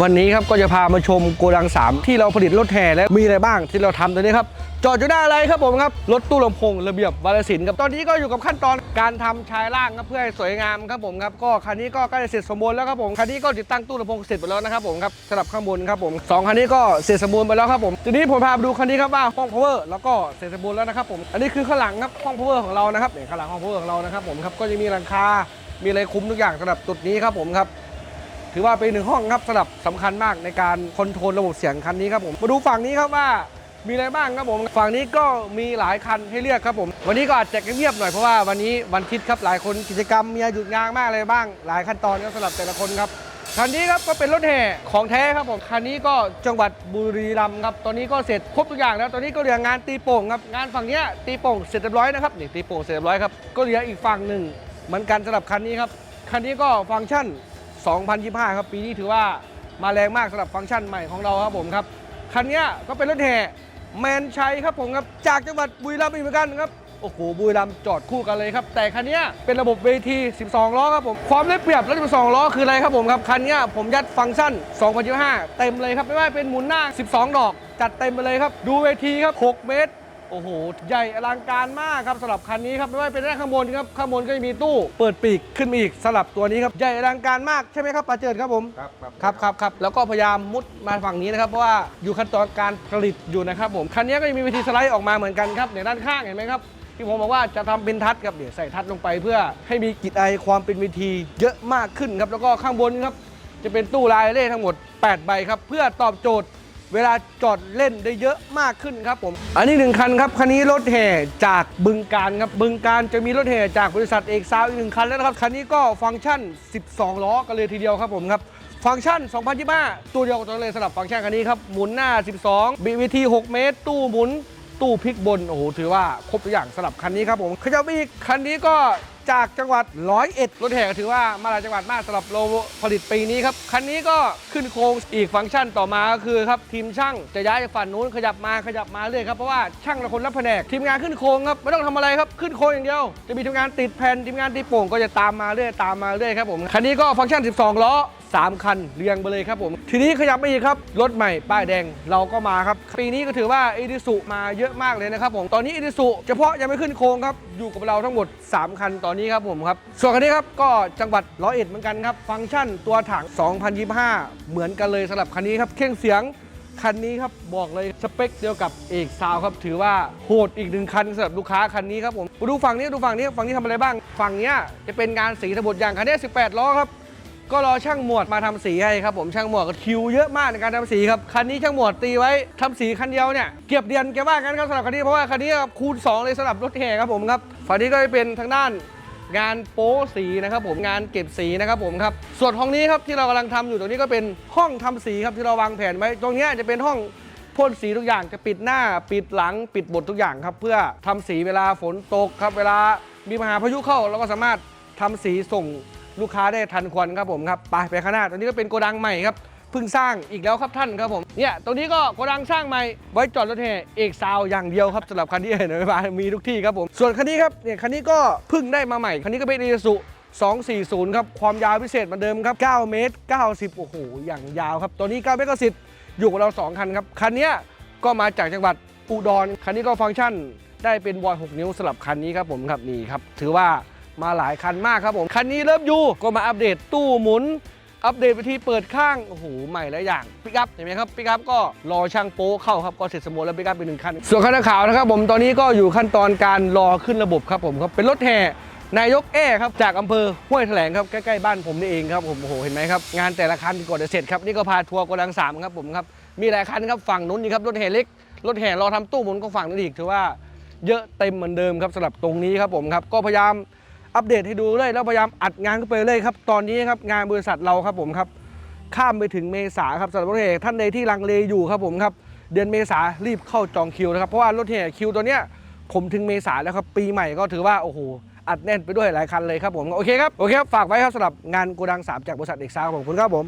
วันนี้ครับก็จะพามาชมโกดัง 3 ที่เราผลิตรถแห่และมีอะไรบ้างที่เราทำตัวนี้ครับจอดอยู่หน้าอะไรครับผมครับรถตู้ลำโพงระเบียบวารสินครับตอนนี้ก็อยู่กับขั้นตอนการทำชายล่างครับเพื่อให้สวยงามครับผมครับก็คันนี้ก็ใกล้จะเสร็จสมบูรณ์แล้วครับผมคันนี้ก็ติดตั้งตู้ลำโพงเสร็จไปแล้วนะครับผมครับสำหรับข้างบนครับผมสองคันนี้ก็เสร็จสมบูรณ์ไปแล้วครับผมทีนี้ผมพาไปดูคันนี้ครับว่าห้อง power แล้วก็เสร็จสมบูรณ์แล้วนะครับผมอันนี้คือข้างหลังครับห้อง power ของเรานะครับเนี่ยข้างหลังห้อง power ของเรานะครับผมครับก็จะมีหลังคา มีอะไรคุ้มทุกอย่างสำหรับจุดนี้ครับผมครับ ถือว่าเป็นหนึ่งห้องครับสำหรับสำคัญมากในการคอนโทรลระบบเสียงคันนี้ครับผมมาดูฝั่งนี้ครับว่ามีอะไรบ้างครับผม ฝั่งนี้ก็มีหลายคันให้เลือกครับผม วันนี้ก็อาจจะเงียบๆหน่อยเพราะว่าวันนี้วันอาทิตย์ครับหลายคนกิจกรรมมีหยุดงานมากเลยบ้าง หลายขั้นตอนครับสำหรับแต่ละคนครับคันนี้ครับก็เป็นรถแห่ของแท้ครับผมคันนี้ก็จังหวัดบุรีรัมย์ครับตอนนี้ก็เสร็จครบทุกอย่างแล้วตอนนี้ก็เหลืองานตีโป่งครับงานฝั่งนี้ตีโป่งเสร็จเรียบร้อยนะครับนี่ตีโป่งเสร็จเรียบร้อยครับก็เหลืออีกฝั่งหนึ่งเหมือนกันสำหรับคันนี้ครับคันนี้ก็ฟังก์ชัน 2025 ครับปีนี้ถือว่ามาแรงมากสำหรับฟังก์ชันใหม่ของเราครับผมครับคันนี้ก็เป็นรถแห่แมนชัยครับผมครับจากจังหวัดบุรีรัมย์อีกเหมือนกันครับโอ้โหบุรีรัมย์จอดคู่กันเลยครับ แต่คันนี้เป็นระบบเวที 12 ล้อครับผม ความได้เปรียบรถ12 ล้อคืออะไรครับผมครับ คันนี้ผมยัดฟังก์ชัน2025 เต็มเลยครับ ไม่ว่าเป็นหมุนหน้า 12 ดอก จัดเต็มไปเลยครับ ดูเวทีครับ 6 เมตร โอ้โห ใหญ่อลังการมากครับสำหรับคันนี้ครับไม่ว่าเป็นด้านข้างบนครับข้างบนก็จะมีตู้เปิดปีกขึ้นมาอีกสำหรับตัวนี้ครับใหญ่อลังการมากใช่ไหมครับปาเจิดครับผมครับครับครับครับครับแล้วก็พยายามมุดมาฝั่งนี้นะครับเพราะว่าอยู่ขั้นตอนการผลิตอยู่นะครับผมคันนี้ก็จะมีวิธีสไลด์ออกมาเหมือนกันครับในด้านข้างเห็นไหมครับที่ผมบอกว่าจะทำเป็นทัดครับเดี๋ยวใส่ทัดลงไปเพื่อให้มีกลิ่นไอความเป็นวิธีเยอะมากขึ้นครับแล้วก็ข้างบนครับจะเป็นตู้ลายเล่ทั้งหมด 8 ใบครับเพื่อตอบโจทย์ เวลาจอดเล่นได้เยอะมากขึ้นครับผม อันนี้หนึ่งคันครับคันนี้รถแห่จากบึงการครับบึงการจะมีรถแห่จากบริษัทเอกซาวอีกหนึ่งคันแล้วนะครับคันนี้ก็ฟังก์ชัน 12 ล้อกันเลยทีเดียวครับผมครับฟังก์ชัน 2025 ตัวเดียวกับตัวเลยสำหรับฟังก์ชันคันนี้ครับ หมุนหน้า 12 BVT 6 เมตร ตู้หมุน ตู้พลิกบน โอ้โห ถือว่าครบทุกอย่างสำหรับคันนี้ครับผม ขยับอีก คันนี้ก็ จากจังหวัดร้อยเอ็ดรถแห่ก็ถือว่ามาหลายจังหวัดมากสำหรับโลผลิตปีนี้ครับ คันนี้ก็ขึ้นโครงอีกฟังก์ชันต่อมาก็คือครับทีมช่างจะย้ายจากฝั่งนู้นขยับมาขยับมาเรื่อยครับเพราะว่าช่างละคนรับแผนกทีมงานขึ้นโครงครับไม่ต้องทำอะไรครับขึ้นโครงอย่างเดียวจะมีทีมงานติดแผ่นทีมงานติดโป่งก็จะตามมาเรื่อยตามมาเรื่อยครับผมคันนี้ก็ฟังก์ชัน 12 ล้อ 3 คันเรียงไปเลยครับผม ทีนี้ขยับไปอีกครับ รถใหม่ป้ายแดงเราก็มาครับ ปีนี้ก็ถือว่าอีดิสุมาเยอะมากเลยนะครับผม ตอนนี้อีดิสุเฉพาะยังไม่ขึ้นโครงครับ อยู่กับเราทั้งหมด 3 คันตอนนี้ครับผมครับ ส่วนคันนี้ครับก็จังหวัดร้อยเอ็ดเหมือนกันครับ ฟังก์ชันตัวถัง 2025 เหมือนกันเลยสำหรับคันนี้ครับเครื่องเสียงคันนี้ครับบอกเลยสเปคเดียวกับเอกซาวครับถือว่าโหดอีกหนึ่งคันสำหรับลูกค้าคันนี้ครับผมมาดูฝั่งนี้ดูฝั่งนี้ฝั่งนี้ทำอะไรบ้าง ฝั่งนี้จะเป็นงานสีทั้งหมดอย่างคันนี้ 18 ล้อครับ ก็รอช่างหมวดมาทำสีให้ครับผมช่างหมวดก็คิวเยอะมากในการทำสีครับคันนี้ช่างหมวดตีไว้ทำสีคันเดียวเนี่ยเก็บเดือนแกว่ากันครับสำหรับคันนี้เพราะว่าคันนี้ครับคูณ 2 เลยสำหรับรถแห่ครับผมครับฝั่งนี้ก็จะเป็นทางด้านงานโป๊สีนะครับผมงานเก็บสีนะครับผมครับส่วนห้องนี้ครับที่เรากำลังทำอยู่ตรงนี้ก็เป็นห้องทำสีครับที่เราวางแผนไว้ ตรงนี้จะเป็นห้องพ่นสีทุกอย่างจะปิดหน้าปิดหลังปิดบททุกอย่างครับ เพื่อทำสีเวลาฝนตกครับ เวลามีมหาพายุเข้าเราก็สามารถทำสีส่ง ลูกค้าได้ทันควันครับผมครับไปไปข้างหน้าตรงนี้ก็เป็นโกดังใหม่ครับเพิ่งสร้างอีกแล้วครับท่านครับผมเนี่ยตรงนี้ก็โกดังสร้างใหม่ไว้จอดรถแห่เอกซาวอย่างเดียวครับสำหรับคันที่เห็นในบ้านมีทุกที่ครับผมส่วนคันนี้ครับเนี่ยคันนี้ก็เพิ่งได้มาใหม่คันนี้ก็เป็นอีซู240 ครับ ความยาวพิเศษเหมือนเดิมครับ 9 เมตร 90 โอ้โห อย่างยาวครับ ตัวนี้ 9 เมตร90อยู่กับเรา 2 คันครับ คันนี้ก็มาจากจังหวัดอุดร คันนี้ก็ฟังก์ชันได้เป็นวอย6นิ้วสลับคันนี้ครับผมครับ นี่ครับ ถือว่า มาหลายคันมากครับผม คันนี้เริ่มยูก็มาอัปเดตตู้หมุน อัปเดตวิธีเปิดข้างโอ้โหใหม่หลายอย่างปิกัพเห็นไหมครับปิกัพก็รอช่างโป๊เข้าครับก็เสร็จสมบูรณ์แล้วปิกัพเป็นหนึ่งคัน ส่วนคันขาวนะครับผมตอนนี้ก็อยู่ขั้นตอนการรอขึ้นระบบครับผมครับเป็นรถแห่นายกแอ้ครับจากอำเภอห้วยแถลงครับใกล้ๆบ้านผมนี่เองครับผมโอ้โหเห็นไหมครับงานแต่ละคันก่อนจะเสร็จครับนี่ก็พาทัวร์โกดังสามครับผมครับมีหลายคันครับฝั่งนู้นนี่ครับรถแห่เล็กรถแห่รอทำตู้หมุนก็ฝั่งนู้นอีกถือว่าเยอะเต็มเหมือนเดิมครับสำหรับตรงนี้ครับผมครับก็พยายาม อัปเดตให้ดูเลยแล้วพยายามอัดงานขึ้นไปเลยครับ ตอนนี้ครับงานบริษัทเราครับผมครับ ข้ามไปถึงเมษาครับสำหรับรถแห่ท่านใดที่ลังเลอยู่ครับผมครับเดือนเมษารีบเข้าจองคิวนะครับเพราะว่ารถแห่คิวตัวเนี้ยผมถึงเมษาแล้วครับปีใหม่ก็ถือว่าโอ้โหอัดแน่นไปด้วยหลายคันเลยครับผมโอเคครับโอเคครับฝากไว้ครับสำหรับงานโกดัง3จากบริษัทเอกซาวขอบคุณครับผม